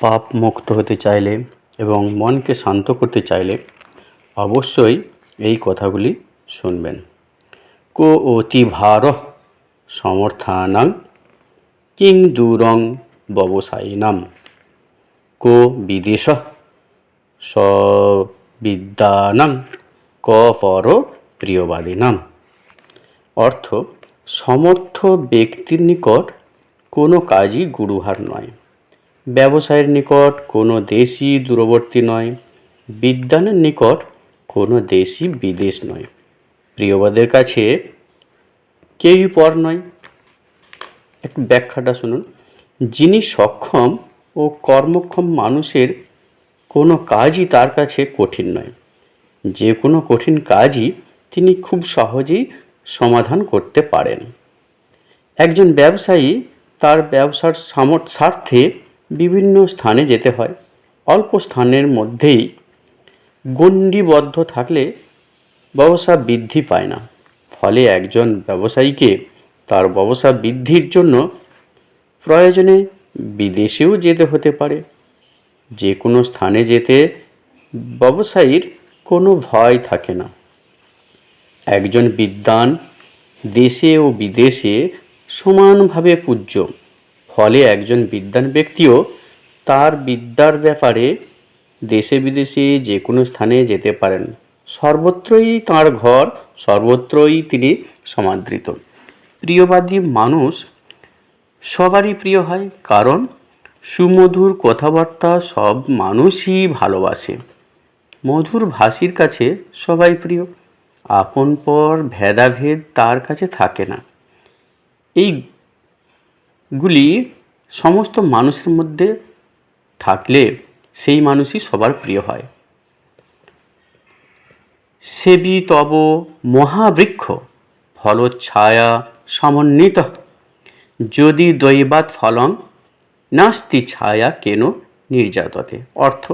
পাপ মুক্ত হতে চাইলে এবং মনকে শান্ত করতে চাইলে অবশ্যই এই কথাগুলি শুনবেন। কো অতিভার সমর্থানাং কিং দূরং ব্যবসায়িনাম কো বিদেশ সবিদ্যানাং ক পর প্রিয়বাদীনাম। অর্থ, সমর্থ ব্যক্তির নিকট কোনো কাজই গুরুহার নয়। ব্যবসায়ের নিকট কোনো দেশই দূরবর্তী নয় বিদ্যানের নিকট কোনো দেশই বিদেশ নয়। প্রিয়বাদের কাছে কেউই পর নয়। একটু ব্যাখ্যাটা শুনুন। যিনি সক্ষম ও কর্মক্ষম মানুষের কোনো কাজই তার কাছে কঠিন নয়। যে কোনো কঠিন কাজই তিনি খুব সহজেই সমাধান করতে পারেন। একজন ব্যবসায়ী তার ব্যবসার স্বার্থে বিভিন্ন স্থানে যেতে হয়। অল্প স্থানের মধ্যেই গণ্ডিবদ্ধ থাকলে ব্যবসা বৃদ্ধি পায় না। ফলে একজন ব্যবসায়ীকে তার ব্যবসা বৃদ্ধির জন্য প্রয়োজনে বিদেশেও যেতে হতে পারে। যে কোনো স্থানে যেতে ব্যবসায়ীর কোনো ভয় থাকে না। একজন বিদ্বান দেশে ও বিদেশে সমানভাবে পূজ্য। ফলে একজন বিদ্বান ব্যক্তিও তার বিদ্যার ব্যাপারে দেশে বিদেশে যে কোনো স্থানে যেতে পারেন। সর্বত্রই তাঁর ঘর, সর্বত্রই তিনি সমাদৃত। প্রিয়বাদী মানুষ সবারই প্রিয় হয়, কারণ সুমধুর কথাবার্তা সব মানুষই ভালোবাসে। মধুর ভাষীর কাছে সবাই প্রিয়, আপন পর ভেদাভেদ তার কাছে থাকে না। এইগুলি সমস্ত মানুষের মধ্যে থাকলে সেই মানুষই সবার প্রিয় হয়। সেবি তব মহাবৃক্ষ ফলচ্ছায়া সমন্বিত। যদি দৈবাত ফলং, নাস্তি ছায়া কেন নির্যাততে? অর্থ,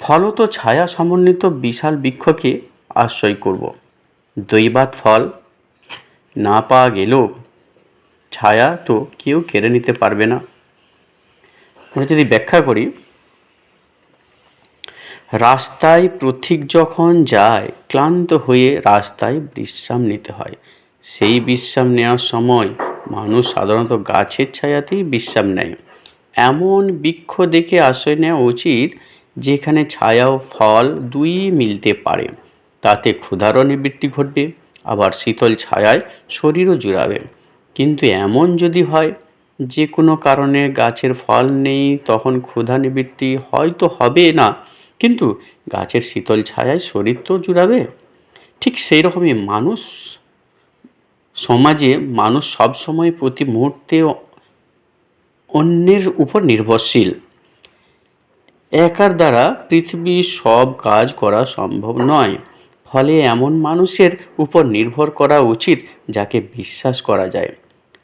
ফলত ছায়া সমন্বিত বিশাল বৃক্ষকে আশ্রয় করব। দৈবাত ফল না পাওয়া গেলেও ছায়া তো কেউ কেড়ে নিতে পারবে না। আমরা যদি ব্যাখ্যা করি, রাস্তায় প্রথিক যখন যায়, ক্লান্ত হয়ে রাস্তায় বিশ্রাম নিতে হয়। সেই বিশ্রাম নেওয়ার সময় মানুষ সাধারণত গাছের ছায়াতেই বিশ্রাম নেয়। এমন বৃক্ষ দেখে আশ্রয় নেওয়া উচিত, যেখানে ছায়া ও ফল দুই মিলতে পারে। তাতে ক্ষুধারও নিবৃত্তি ঘটবে। আবার শীতল ছায়ায় শরীরও জুড়াবে। কিন্তু এমন যদি হয়, যে কোনো কারণে গাছের ফল নেই, তখন ক্ষুধা নিবৃত্তি হয়তো হবে না, কিন্তু গাছের শীতল ছায়ায় শরীর তো জুড়াবে। ঠিক সেই রকমই মানুষ, সমাজে মানুষ সবসময় প্রতি মুহূর্তে অন্যের উপর নির্ভরশীল। একার দ্বারা পৃথিবীর সব কাজ করা সম্ভব নয়। ফলে এমন মানুষের উপর নির্ভর করা উচিত যাকে বিশ্বাস করা যায়।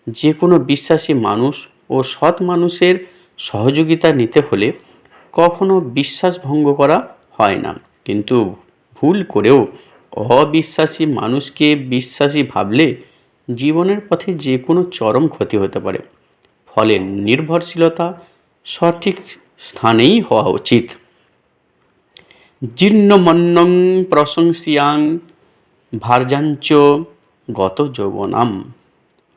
যে কোনো বিশ্বাসী মানুষ ও সৎ মানুষের সহযোগিতা নিতে হলে কখনো বিশ্বাস ভঙ্গ করা হয় না। কিন্তু ভুল করেও অবিশ্বাসী মানুষকে বিশ্বাসী ভাবলে জীবনের পথে যে কোনো চরম ক্ষতি হতে পারে। ফলে নির্ভরশীলতা সঠিক স্থানেই হওয়া উচিত। জীর্ণমন্নং প্রশংসিয়াং ভার্যাঞ্চ গত যৌবনাম।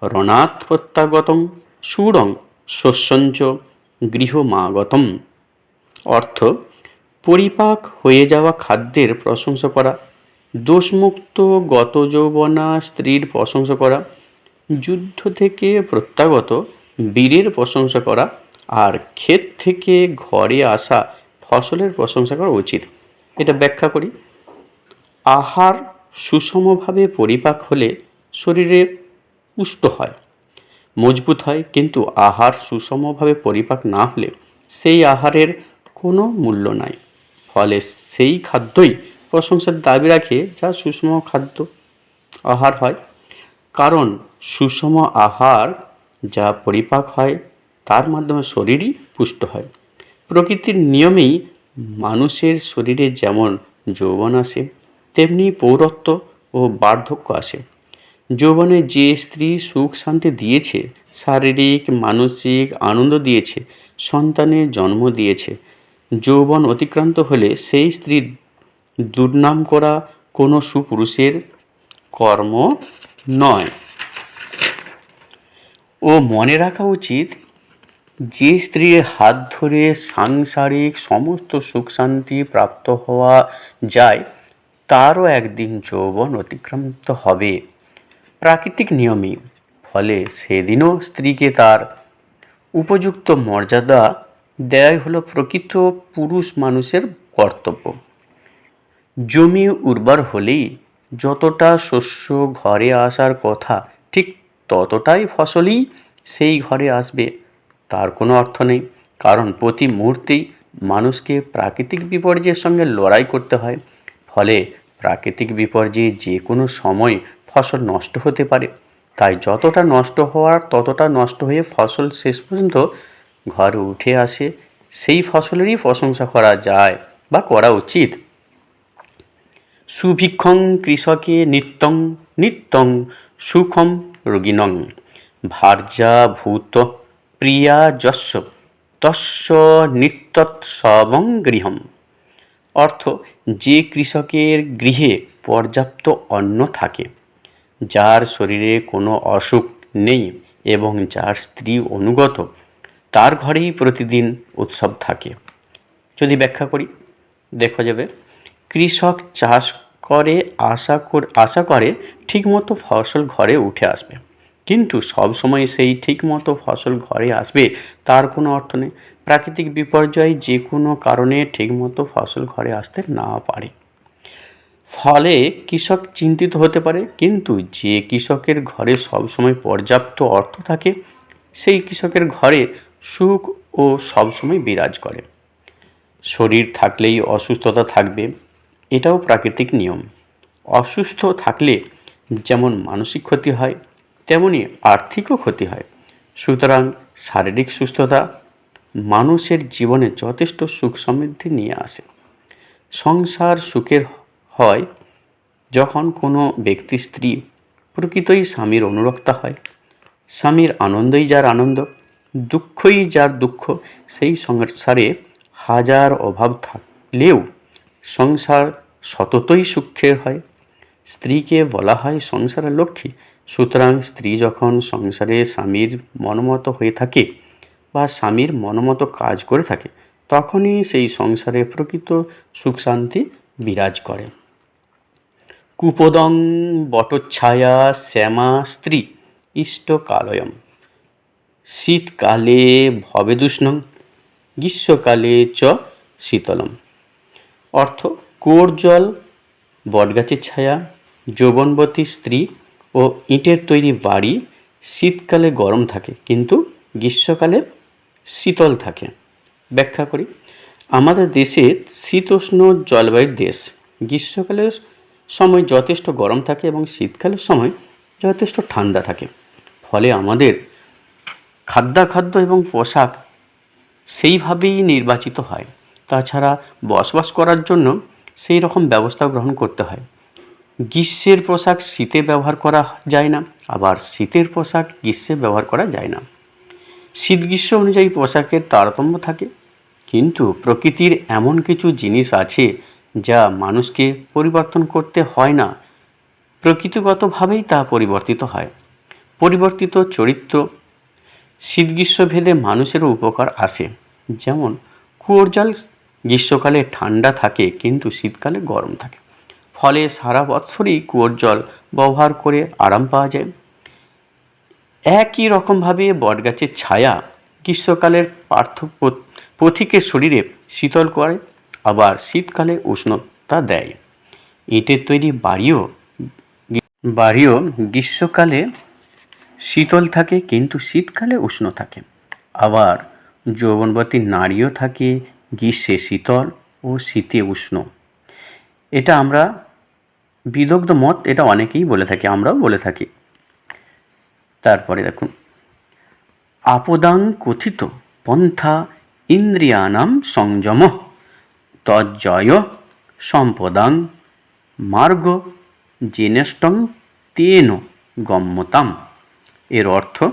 রণাৎ প্রত্যাগতং সুরং শস্যঞ্চ গৃহমাগতম। অর্থ, পরিপাক হয়ে যাওয়া খাদ্যের প্রশংসা করা, দোষমুক্ত গত যৌবনা স্ত্রীর প্রশংসা করা, যুদ্ধ থেকে প্রত্যাগত বীরের প্রশংসা করা, আর ক্ষেত থেকে ঘরে আসা ফসলের প্রশংসা করা উচিত। এটা ব্যাখ্যা করি। আহার সুষমভাবে পরিপাক হলে শরীরে পুষ্ট হয়, মজবুত হয়, কিন্তু আহার সুষমভাবে পরিপাক না হলে সেই আহারের কোনো মূল্য নাই। ফলে সেই খাদ্যই প্রশংসার দাবি রাখে যা সুষম খাদ্য আহার হয়। কারণ সুষম আহার যা পরিপাক হয়, তার মাধ্যমে শরীরই পুষ্ট হয়। প্রকৃতির নিয়মেই মানুষের শরীরে যেমন যৌবন আসে, তেমনি পৌরত্ব ও বার্ধক্য আসে। যৌবনে যে স্ত্রী সুখ শান্তি দিয়েছে, শারীরিক, মানসিক আনন্দ দিয়েছে, সন্তানের জন্ম দিয়েছে, যৌবন অতিক্রান্ত হলে সেই স্ত্রী দুর্নাম করা কোনো সুপুরুষের কর্ম নয়। ও মনে রাখা উচিত যে স্ত্রীর হাত ধরে সাংসারিক সমস্ত সুখ শান্তি প্রাপ্ত হওয়া যায়, তারও একদিন যৌবন অতিক্রান্ত হবে। প্রাকৃতিক নিয়মই ফলে সেদিনও স্ত্রীকে তার উপযুক্ত মর্যাদা দেয়াই হলো প্রকৃত পুরুষ মানুষের কর্তব্য। জমি উর্বর হলেই যতটা শস্য ঘরে আসার কথা, ঠিক ততটাই ফসলই সেই ঘরে আসবে। তার কোনো অর্থ নেই। কারণ প্রতি মুহূর্তেই মানুষকে প্রাকৃতিক বিপর্যয়ের সঙ্গে লড়াই করতে হয়। ফলে প্রাকৃতিক বিপর্যয়ে যে কোনো সময় ফসল নষ্ট হতে পারে। তাই যতটা নষ্ট হওয়ার ততটা নষ্ট হয়ে ফসল শেষ পর্যন্ত ঘরে উঠে আসে। সেই ফসলেরই প্রশংসা করা যায় বা করা উচিত। সুভিক্ষং কৃষকে নিত্যং নিত্যং সুখম রোগিনং ভার্যা ভূত প্রিয়া যস্য তস্য নিত্যৎসবং গৃহম। অর্থ, যে কৃষকের গৃহে পর্যাপ্ত অন্ন থাকে, যার শরীরে কোনো অসুখ নেই এবং যার স্ত্রী অনুগত, তার ঘরেই প্রতিদিন উৎসব থাকে। যদি ব্যাখ্যা করি, দেখা যাবে, কৃষক চাষ করে, আশা আশা করে ঠিকমতো ফসল ঘরে উঠে আসবে। কিন্তু সব সময় সেই ঠিকমতো ফসল ঘরে আসবে, তার কোনো অর্থ নেই। প্রাকৃতিক বিপর্যয় যে কোনো কারণে ঠিকমতো ফসল ঘরে আসতে না পারে। ফলে কৃষক চিন্তিত হতে পারে, কিন্তু যে কৃষকের ঘরে সবসময় পর্যাপ্ত অর্থ থাকে, সেই কৃষকের ঘরে সুখ ও সবসময় বিরাজ করে। শরীর থাকলেই অসুস্থতা থাকবে, এটাও প্রাকৃতিক নিয়ম। অসুস্থ থাকলে যেমন মানসিক ক্ষতি হয় তেমনি আর্থিকও ক্ষতি হয়। সুতরাং শারীরিক সুস্থতা মানুষের জীবনে যথেষ্ট সুখ সমৃদ্ধি নিয়ে আসে। সংসার সুখের হয় যখন কোনো ব্যক্তি স্ত্রী প্রকৃতই স্বামীর অনুরক্তা হয়। স্বামীর আনন্দই যার আনন্দ, দুঃখই যার দুঃখ, সেই সংসারে হাজার অভাব থাকলেও সংসার সততই সুখের হয়। স্ত্রীকে বলা হয় সংসারের লক্ষ্মী সুতরাং স্ত্রী যখন সংসারে স্বামীর মনমতো হয়ে থাকে বা স্বামীর মনমতো কাজ করে থাকে, তখনই সেই সংসারে প্রকৃত সুখ শান্তি বিরাজ করে। কুপদং বটচ্ছায়া শ্যামা স্ত্রী ইষ্টকালয়ম। শীতকালে ভবেদুষ্ণং গ্রীষ্মকালে চ শীতলম। অর্থ কুয়োর জল, বটগাছের ছায়া, যৌবনবতী স্ত্রী ও ইটের তৈরি বাড়ি শীতকালে গরম থাকে, কিন্তু গ্রীষ্মকালে শীতল থাকে। ব্যাখ্যা করি। আমাদের দেশে শীতোষ্ণ জলবায়ুর দেশ। গ্রীষ্মকালের সময় যথেষ্ট গরম থাকে এবং শীতকালের সময় যথেষ্ট ঠান্ডা থাকে। ফলে আমাদের খাদ্যাখাদ্য এবং পোশাক সেইভাবেই নির্বাচিত হয়। তাছাড়া বসবাস করার জন্য সেই রকম ব্যবস্থা গ্রহণ করতে হয়। গ্রীষ্মের পোশাক শীতে ব্যবহার করা যায় না, আবার শীতের পোশাক গ্রীষ্মে ব্যবহার করা যায় না। শীত গ্রীষ্ম অনুযায়ী পোশাকের তারতম্য থাকে, কিন্তু প্রকৃতির এমন কিছু জিনিস আছে যা মানুষকে পরিবর্তন করতে হয় না। প্রকৃতিগতভাবেই তা পরিবর্তিত হয়। পরিবর্তিত চরিত্র, শীত গ্রীষ্ম ভেদে মানুষেরও উপকার আসে। যেমন, কুয়োর জল গ্রীষ্মকালে ঠান্ডা থাকে, কিন্তু শীতকালে গরম থাকে। ফলে সারা বৎসরই কুয়োর জল ব্যবহার করে আরাম পাওয়া যায়। একই রকমভাবে বটগাছের ছায়া গ্রীষ্মকালের পার্থক্য পথিকের শরীরে শীতল করে, আবার শীতকালে উষ্ণতা দেয়। ইটের তৈরি বাড়িও বাড়িও গ্রীষ্মকালে শীতল থাকে, কিন্তু শীতকালে উষ্ণ থাকে। আবার যৌবনবতী নারীও থাকে, গ্রীষ্মে শীতল ও শীতে উষ্ণ। এটা আমরা বিদগ্ধ মত এটা অনেকেই বলে থাকি, আমরাও বলে থাকি। তারপরে দেখুন আপদাং কথিত পন্থা ইন্দ্রিয়ানাম সংযম তজ্জয় সম্পদাং মার্গ জেনেষ্টং তেন গম্যতাম। এর অর্থ,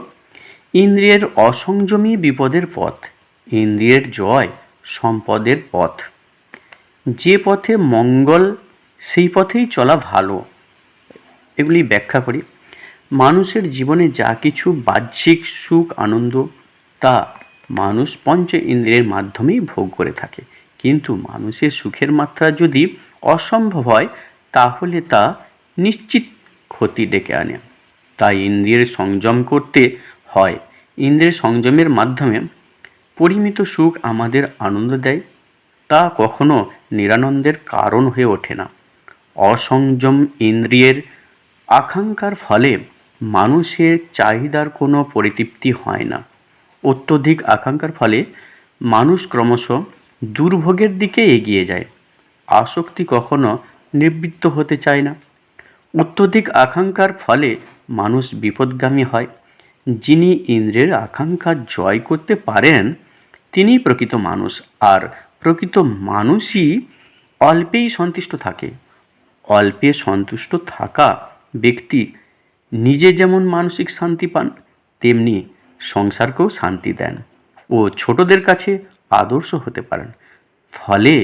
ইন্দ্রিয়ের অসংযমী বিপদের পথ, ইন্দ্রিয়ের জয় সম্পদের পথ। যে পথে মঙ্গল সেই পথেই চলা ভালো। এগুলি ব্যাখ্যা করি। মানুষের জীবনে যা কিছু বাহ্যিক সুখ, আনন্দ, তা মানুষ পঞ্চ ইন্দ্রিয়ের মাধ্যমেই ভোগ করে থাকে। কিন্তু মানুষের সুখের মাত্রা যদি অসম্ভব হয়, তাহলে তা নিশ্চিত ক্ষতি ডেকে আনে। তাই ইন্দ্রিয়ের সংযম করতে হয়। ইন্দ্রিয়ের সংযমের মাধ্যমে পরিমিত সুখ আমাদের আনন্দ দেয়। তা কখনো নিরানন্দের কারণ হয়ে ওঠে না। অসংযম ইন্দ্রিয়ের আকাঙ্ক্ষার ফলে মানুষের চাহিদার কোনো পরিতৃপ্তি হয় না। অত্যধিক আকাঙ্ক্ষার ফলে মানুষ ক্রমশ দুর্ভোগের দিকে এগিয়ে যায়। আসক্তি কখনো নিবৃত্ত হতে চায় না। অত্যধিক আকাঙ্ক্ষার ফলে মানুষ বিপদগামী হয়। যিনি ইন্দ্রের আকাঙ্ক্ষা জয় করতে পারেন তিনিই প্রকৃত মানুষ। আর প্রকৃত মানুষই অল্পেই সন্তুষ্ট থাকে। অল্পে সন্তুষ্ট থাকা ব্যক্তি নিজে যেমন মানসিক শান্তি পান, তেমনি সংসারকেও শান্তি দেন ও ছোটদের কাছে আদর্শ হতে পারেন। ফলে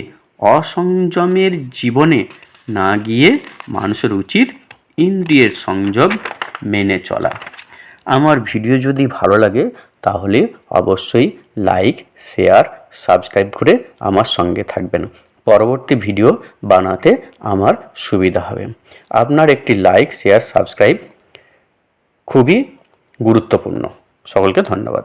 অসংযমের জীবনে না গিয়ে মানুষের উচিত ইন্দ্রিয়ের সংযম মেনে চলা। আমার ভিডিও যদি ভালো লাগে, তাহলে অবশ্যই লাইক, শেয়ার, সাবস্ক্রাইব করে আমার সঙ্গে থাকবেন। পরবর্তী ভিডিও বানাতে আমার সুবিধা হবে। আপনার একটি লাইক শেয়ার সাবস্ক্রাইব খুবই গুরুত্বপূর্ণ। সকলকে ধন্যবাদ।